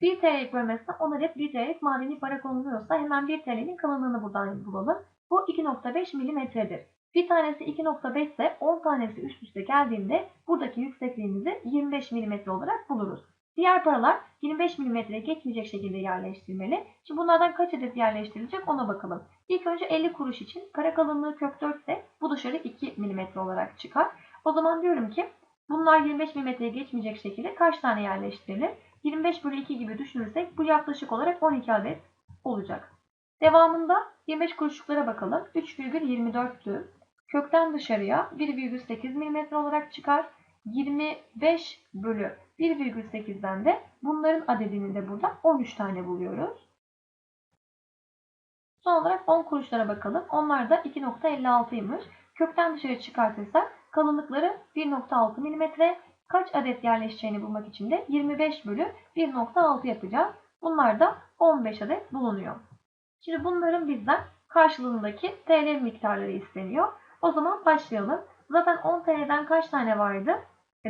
Bir TL'lik bölmesine 10 adet 1 TL'lik madeni para konuluyorsa hemen 1 TL'nin kalınlığını buradan bulalım. Bu 2.5 milimetredir. Bir tanesi 2.5 ise 10 tanesi üst üste geldiğinde buradaki yüksekliğimizi 25 milimetre olarak buluruz. Diğer paralar 25 milimetreye geçmeyecek şekilde yerleştirmeli. Şimdi bunlardan kaç adet yerleştirilecek ona bakalım. İlk önce 50 kuruş için para kalınlığı kök 4 ise bu dışarı 2 milimetre olarak çıkar. O zaman diyorum ki bunlar 25 milimetreye geçmeyecek şekilde kaç tane yerleştirilir? 25 bölü 2 gibi düşünürsek bu yaklaşık olarak 12 adet olacak. Devamında 25 kuruşluklara bakalım. 3,24'tü. Kökten dışarıya 1,8 mm olarak çıkar. 25 bölü 1,8'den de bunların adedini de burada 13 tane buluyoruz. Son olarak 10 kuruşlara bakalım. Onlar da 2.56'ymış. Kökten dışarı çıkartırsak kalınlıkları 1.6 mm. Kaç adet yerleşeceğini bulmak için de 25 bölü 1.6 yapacağız. Bunlar da 15 adet bulunuyor. Şimdi bunların bizden karşılığındaki TL miktarları isteniyor. O zaman başlayalım. Zaten 10 TL'den kaç tane vardı?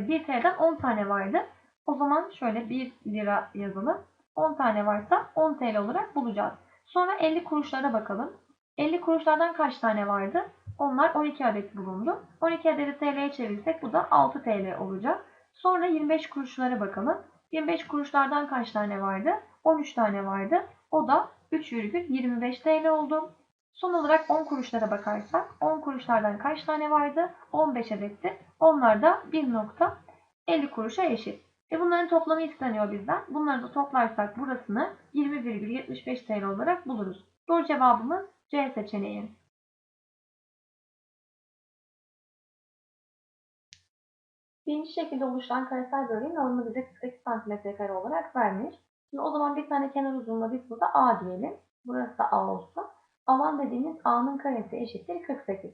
1 TL'den 10 tane vardı. O zaman şöyle 1 lira yazalım. 10 tane varsa 10 TL olarak bulacağız. Sonra 50 kuruşlara bakalım. 50 kuruşlardan kaç tane vardı? Onlar 12 adet bulundu. 12 adeti TL'ye çevirirsek bu da 6 TL olacak. Sonra 25 kuruşlara bakalım. 25 kuruşlardan kaç tane vardı? 13 tane vardı. O da 3,25 TL oldu. Son olarak 10 kuruşlara bakarsak 10 kuruşlardan kaç tane vardı? 15 adetti. Onlar da 1.50 kuruşa eşit. E bunların toplamı isteniyor bizden. Bunları da toplarsak burasını 20,75 TL olarak buluruz. Doğru cevabımız C seçeneği. Birinci şekilde oluşan karesel bölgenin alanı bize 48 cm kare olarak vermiş. Şimdi o zaman bir tane kenar uzunluğuna biz burada A diyelim. Burası da A olsun. Alan dediğimiz A'nın karesi eşittir 48.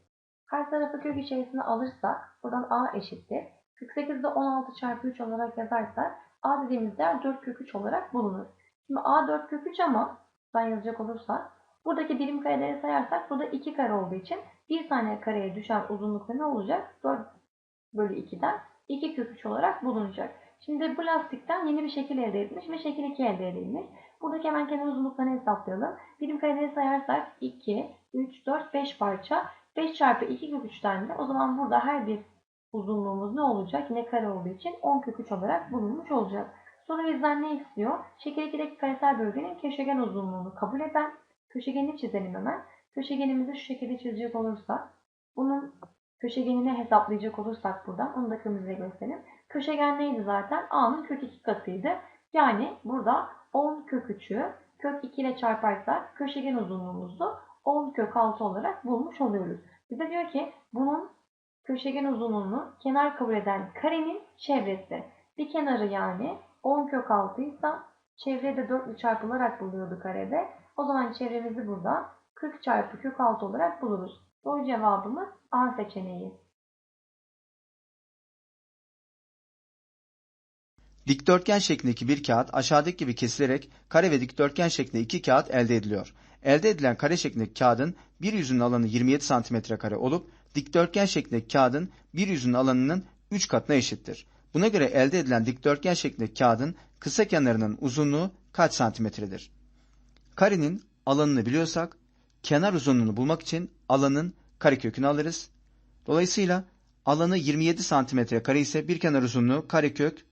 Her tarafı kök içerisine alırsak buradan A eşittir. 48'de 16 çarpı 3 olarak yazarsak A dediğimiz değer 4 kök 3 olarak bulunur. Şimdi A 4 kök 3 ama ben yazacak olursak buradaki birim kareleri sayarsak burada 2 kare olduğu için bir tane kareye düşen uzunlukta ne olacak? 4 bölü 2'den 2 kök 3 olarak bulunacak. Şimdi bu lastikten yeni bir şekil elde edilmiş ve şekil 2 elde edilmiş. Buradaki hemen kenar uzunluklarını hesaplayalım. Birim kareleri sayarsak 2, 3, 4, 5 parça. 5 çarpı 2 kök 3'ten de o zaman burada her bir uzunluğumuz ne olacak? Yine kare olduğu için 10 kök 3 olarak bulunmuş olacak. Sonra bizden ne istiyor? Şekil 2'deki karesel bölgenin köşegen uzunluğunu kabul eden köşegenini çizelim hemen. Köşegenimizi şu şekilde çizecek olursak bunun köşegenini hesaplayacak olursak buradan onu da kırmızıya gösterelim. Köşegen neydi zaten? A'nın kök 2 katıydı. Yani burada 10 kök 3'ü kök 2 ile çarparsak köşegen uzunluğumuzu 10 kök 6 olarak bulmuş oluyoruz. Bize diyor ki bunun köşegen uzunluğunu kenar kabul eden karenin çevresi. Bir kenarı yani 10 kök 6 ise çevrede 4 ile çarpılarak buluyordu karede. O zaman çevremizi burada 40 çarpı kök 6 olarak buluruz. Doğru cevabımız A seçeneği. Dikdörtgen şeklindeki bir kağıt aşağıdaki gibi kesilerek kare ve dikdörtgen şeklinde iki kağıt elde ediliyor. Elde edilen kare şeklindeki kağıdın bir yüzünün alanı 27 cm kare olup dikdörtgen şeklindeki kağıdın bir yüzünün alanının 3 katına eşittir. Buna göre elde edilen dikdörtgen şeklindeki kağıdın kısa kenarının uzunluğu kaç santimetredir? Karenin alanını biliyorsak kenar uzunluğunu bulmak için alanın karekökünü alırız. Dolayısıyla alanı 27 santimetre kare ise bir kenar uzunluğu karekök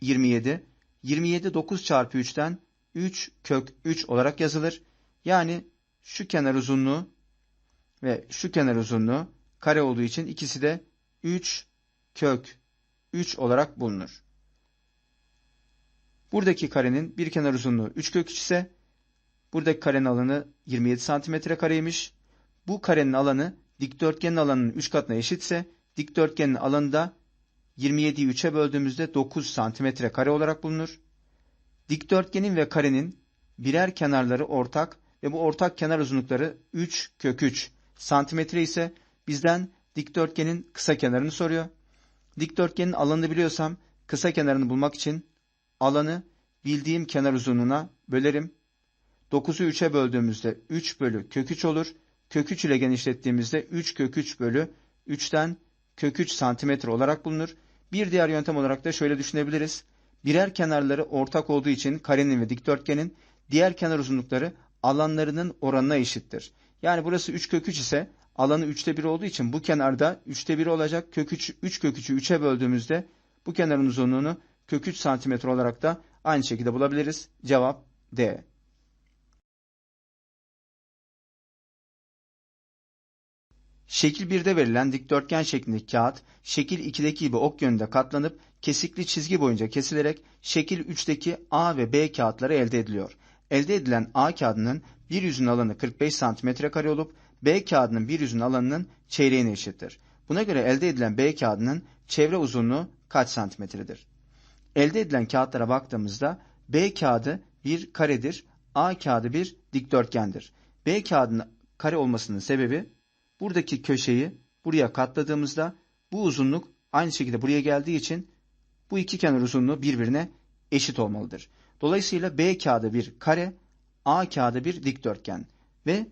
27. 27 9 çarpı 3'ten 3 kök 3 olarak yazılır. Yani şu kenar uzunluğu ve şu kenar uzunluğu kare olduğu için ikisi de 3 kök 3 olarak bulunur. Buradaki karenin bir kenar uzunluğu 3 kök 3 ise buradaki karenin alanı 27 santimetre kareymiş. Bu karenin alanı dikdörtgenin alanının 3 katına eşitse dikdörtgenin alanı da 27'yi 3'e böldüğümüzde 9 santimetre kare olarak bulunur. Dikdörtgenin ve karenin birer kenarları ortak ve bu ortak kenar uzunlukları 3 kök 3 santimetre ise bizden dikdörtgenin kısa kenarını soruyor. Dikdörtgenin alanını biliyorsam kısa kenarını bulmak için alanı bildiğim kenar uzunluğuna bölerim. 9'u 3'e böldüğümüzde 3 bölü kök 3 olur. Kök 3 ile genişlettiğimizde 3 kök 3 bölü 3'ten kök 3 santimetre olarak bulunur. Bir diğer yöntem olarak da şöyle düşünebiliriz. Birer kenarları ortak olduğu için karenin ve dikdörtgenin diğer kenar uzunlukları alanlarının oranına eşittir. Yani burası 3 kök 3 ise alanı 3'te 1 olduğu için bu kenarda 3'te 1 olacak. Kök 3, 3 kök 3'ü 3'e böldüğümüzde bu kenarın uzunluğunu kök 3 santimetre olarak da aynı şekilde bulabiliriz. Cevap D. Şekil 1'de verilen dikdörtgen şeklindeki kağıt, şekil 2'deki gibi ok yönünde katlanıp kesikli çizgi boyunca kesilerek şekil 3'teki A ve B kağıtları elde ediliyor. Elde edilen A kağıdının bir yüzün alanı 45 cm kare olup B kağıdının bir yüzün alanının çeyreğine eşittir. Buna göre elde edilen B kağıdının çevre uzunluğu kaç santimetredir? Elde edilen kağıtlara baktığımızda B kağıdı bir karedir, A kağıdı bir dikdörtgendir. B kağıdının kare olmasının sebebi buradaki köşeyi buraya katladığımızda bu uzunluk aynı şekilde buraya geldiği için bu iki kenar uzunluğu birbirine eşit olmalıdır. Dolayısıyla B kağıdı bir kare, A kağıdı bir dikdörtgen ve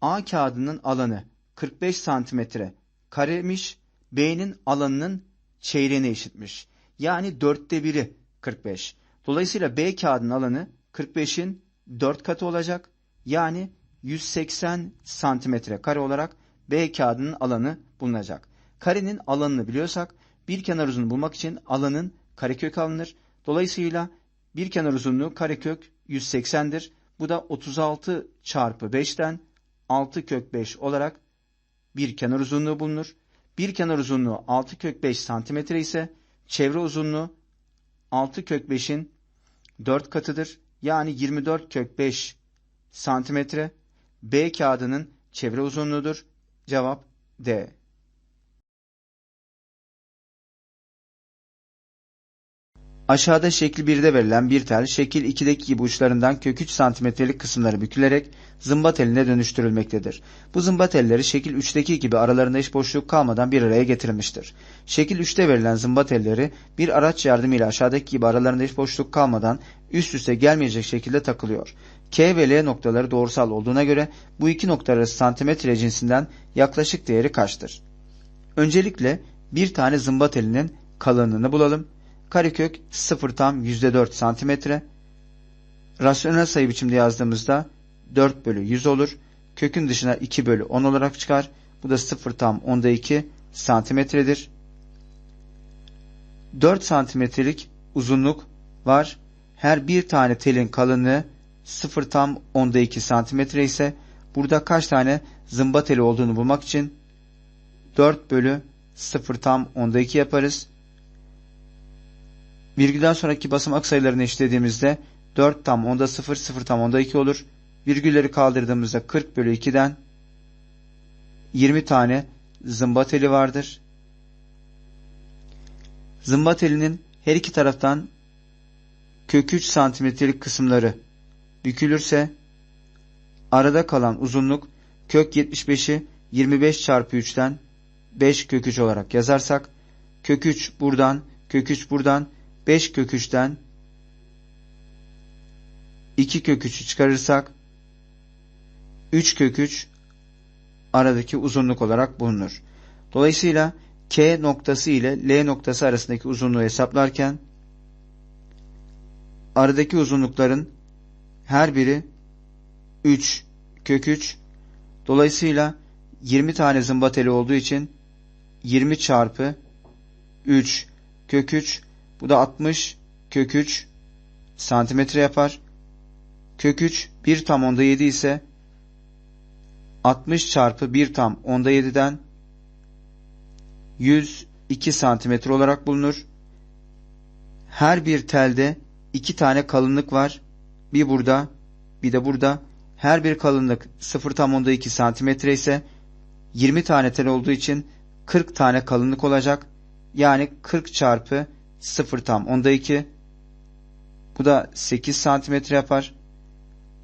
A kağıdının alanı 45 santimetre karemiş, B'nin alanının çeyreğine eşitmiş. Yani dörtte biri 45. Dolayısıyla B kağıdının alanı 45'in 4 katı olacak. Yani 180 santimetre kare olarak B kağıdının alanı bulunacak. Karenin alanını biliyorsak bir kenar uzunluğu bulmak için alanın karekök alınır. Dolayısıyla bir kenar uzunluğu karekök 180'dir. Bu da 36 çarpı 5'ten 6 kök 5 olarak bir kenar uzunluğu bulunur. Bir kenar uzunluğu 6 kök 5 santimetre ise çevre uzunluğu 6 kök 5'in 4 katıdır. Yani 24 kök 5 santimetre B kağıdının çevre uzunluğudur. Cevap D. Aşağıda şekil 1'de verilen bir tel şekil 2'deki gibi uçlarından kök 3 santimetrelik kısımları bükülerek zımba teline dönüştürülmektedir. Bu zımba telleri şekil 3'teki gibi aralarında hiç boşluk kalmadan bir araya getirilmiştir. Şekil 3'te verilen zımba telleri bir araç yardımıyla aşağıdaki gibi aralarında hiç boşluk kalmadan üst üste gelmeyecek şekilde takılıyor. K ve L noktaları doğrusal olduğuna göre bu iki nokta arası santimetre cinsinden yaklaşık değeri kaçtır? Öncelikle bir tane zımba telinin kalınlığını bulalım. Karekök 0 tam %4 santimetre. Rasyonel sayı biçimde yazdığımızda 4 bölü 100 olur. Kökün dışına 2 bölü 10 olarak çıkar. Bu da 0 tam onda 2 santimetredir. 4 santimetrelik uzunluk var. Her bir tane telin kalınlığı 0 tam onda 2 santimetre ise burada kaç tane zımba teli olduğunu bulmak için 4 bölü 0 tam onda 2 yaparız. Virgülden sonraki basamak sayılarını eşitlediğimizde 4 tam onda 0, 0 tam onda 2 olur. Virgülleri kaldırdığımızda 40 bölü 2'den 20 tane zımba teli vardır. Zımba telinin her iki taraftan kök 3 santimetrelik kısımları bükülürse arada kalan uzunluk kök 75'i 25 çarpı 3'ten 5 kök 3 olarak yazarsak kök 3 buradan kök 3 buradan 5 kök 3'ten 2 kök 3'ü çıkarırsak 3 kök 3 aradaki uzunluk olarak bulunur. Dolayısıyla K noktası ile L noktası arasındaki uzunluğu hesaplarken aradaki uzunlukların her biri 3 kök 3 dolayısıyla 20 tane zımba teli olduğu için 20 çarpı 3 kök 3 bu da 60 kök 3 santimetre yapar. Kök 3 1 tam onda 7 ise 60 çarpı 1 tam onda 7'den 102 santimetre olarak bulunur. Her bir telde iki tane kalınlık var. Bir burada bir de burada. Her bir kalınlık 0 tam onda 2 santimetre ise 20 tane tel olduğu için 40 tane kalınlık olacak. Yani 40 çarpı 0 tam onda 2. Bu da 8 santimetre yapar.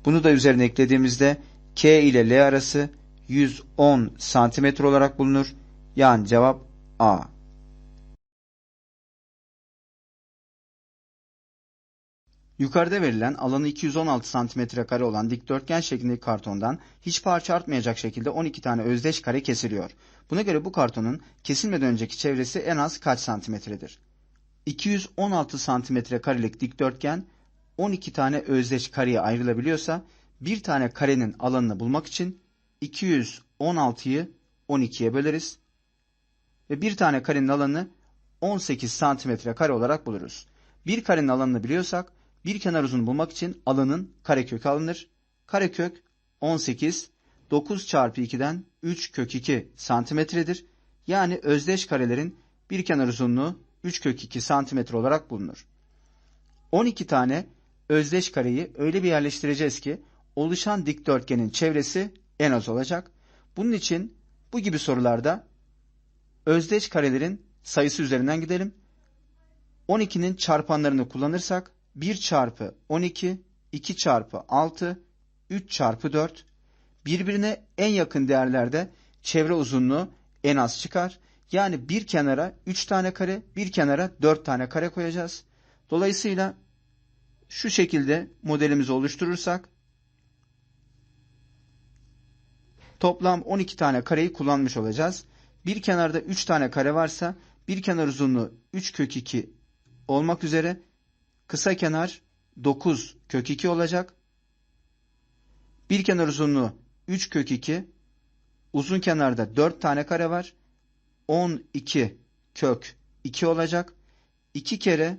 Bunu da üzerine eklediğimizde K ile L arası 110 santimetre olarak bulunur. Yani cevap A. Yukarıda verilen alanı 216 santimetre kare olan dikdörtgen şeklindeki kartondan hiç parça artmayacak şekilde 12 tane özdeş kare kesiliyor. Buna göre bu kartonun kesilmeden önceki çevresi en az kaç santimetredir? 216 santimetre karelik dikdörtgen 12 tane özdeş kareye ayrılabiliyorsa bir tane karenin alanını bulmak için 216'yı 12'ye böleriz ve bir tane karenin alanını 18 santimetre kare olarak buluruz. Bir karenin alanını biliyorsak bir kenar uzunu bulmak için alanın karekökü alınır. Karekök 18 9 çarpı 2'den 3 kök 2 santimetredir. Yani özdeş karelerin bir kenar uzunluğu 3 kök 2 santimetre olarak bulunur. 12 tane özdeş kareyi öyle bir yerleştireceğiz ki oluşan dikdörtgenin çevresi en az olacak. Bunun için bu gibi sorularda özdeş karelerin sayısı üzerinden gidelim. 12'nin çarpanlarını kullanırsak 1 çarpı 12, 2 çarpı 6, 3 çarpı 4. Birbirine en yakın değerlerde çevre uzunluğu en az çıkar. Yani bir kenara 3 tane kare, bir kenara 4 tane kare koyacağız. Dolayısıyla şu şekilde modelimizi oluşturursak toplam 12 tane kareyi kullanmış olacağız. Bir kenarda 3 tane kare varsa bir kenar uzunluğu 3 kök 2 olmak üzere kısa kenar 9 kök 2 olacak. Bir kenar uzunluğu 3 kök 2. Uzun kenarda 4 tane kare var. 12 kök 2 olacak. 2 kere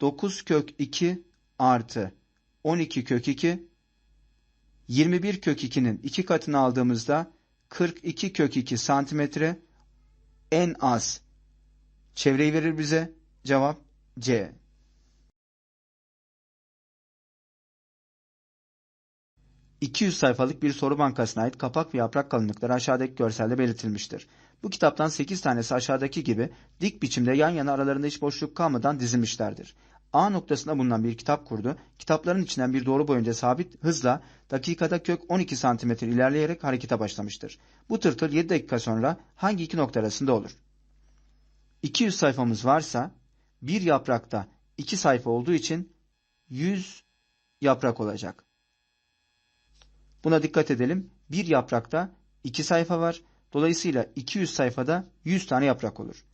9 kök 2 artı 12 kök 2 21 kök 2'nin 2 katını aldığımızda 42 kök 2 santimetre en az çevreyi verir bize. Cevap C. ...200 sayfalık bir soru bankasına ait kapak ve yaprak kalınlıkları aşağıdaki görselde belirtilmiştir. Bu kitaptan 8 tanesi aşağıdaki gibi dik biçimde yan yana aralarında hiç boşluk kalmadan dizilmişlerdir. A noktasında bulunan bir kitap kurdu. Kitapların içinden bir doğru boyunca sabit hızla dakikada kök 12 santimetre ilerleyerek harekete başlamıştır. Bu tırtıl 7 dakika sonra hangi iki nokta arasında olur? 200 sayfamız varsa bir yaprakta 2 sayfa olduğu için 100 yaprak olacak. Buna dikkat edelim. Bir yaprakta 2 sayfa var. Dolayısıyla 200 sayfada 100 tane yaprak olur.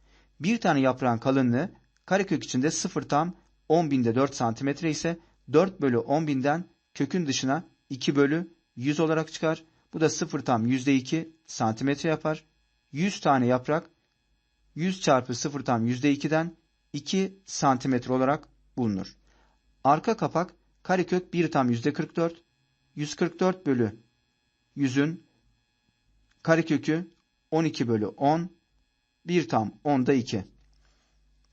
Bir tane yaprağın kalınlığı karekök içinde 0 tam 10 binde 4 santimetre ise 4 bölü 10 binden kökün dışına 2 bölü 100 olarak çıkar. Bu da 0 tam yüzde 2 santimetre yapar. 100 tane yaprak 100 çarpı 0 tam yüzde 2'den 2 santimetre olarak bulunur. Arka kapak karekök 1 tam yüzde 44 144 bölü 100'ün karekökü 12 bölü 10 1 tam 10'da 2.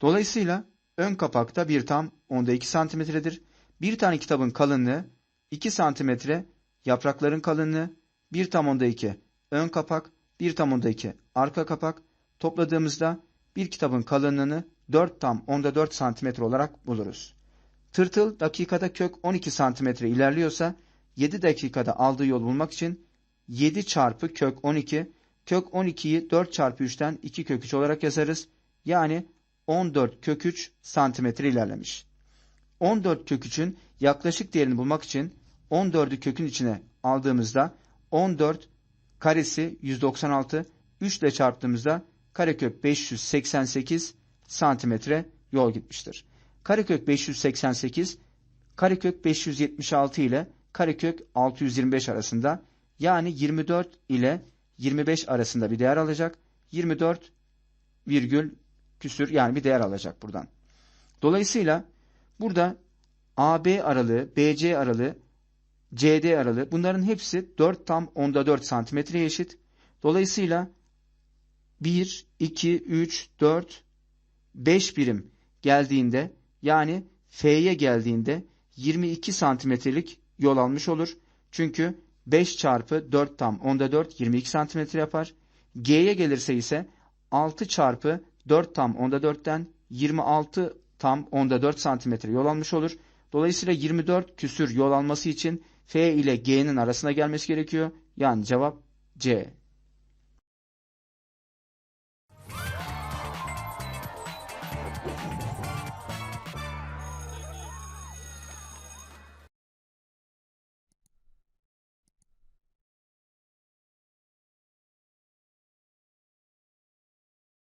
Dolayısıyla ön kapakta 1 tam 10'da 2 santimetredir. Bir tane kitabın kalınlığı 2 santimetre, yaprakların kalınlığı 1 tam 10'da 2 ön kapak, 1 tam 10'da 2 arka kapak. Topladığımızda bir kitabın kalınlığını 4 tam 10'da 4 santimetre olarak buluruz. Tırtıl dakikada kök 12 santimetre ilerliyorsa 7 dakikada aldığı yol bulmak için 7 çarpı kök 12, kök 12'yi 4 çarpı 3'ten 2 kök 3 olarak yazarız. Yani 14 kök 3 santimetre ilerlemiş. 14 kök 3'ün yaklaşık değerini bulmak için 14'ü kökün içine aldığımızda 14 karesi 196, 3 ile çarptığımızda karekök 588 santimetre yol gitmiştir. Karekök 588, karekök 576 ile karekök 625 arasında yani 24 ile 25 arasında bir değer alacak. 24 virgül küsür yani bir değer alacak buradan. Dolayısıyla burada AB aralığı, BC aralığı, CD aralığı bunların hepsi 4 tam 10'da 4 santimetreye eşit. Dolayısıyla 1, 2, 3, 4, 5 birim geldiğinde yani F'ye geldiğinde 22 santimetrelik yol almış olur. Çünkü 5 çarpı 4 tam 10'da 4 22 santimetre yapar. G'ye gelirse ise 6 çarpı 4 tam 10'da 4'ten 26 tam 10'da 4 santimetre yol almış olur. Dolayısıyla 24 küsür yol alması için F ile G'nin arasına gelmesi gerekiyor. Yani cevap C.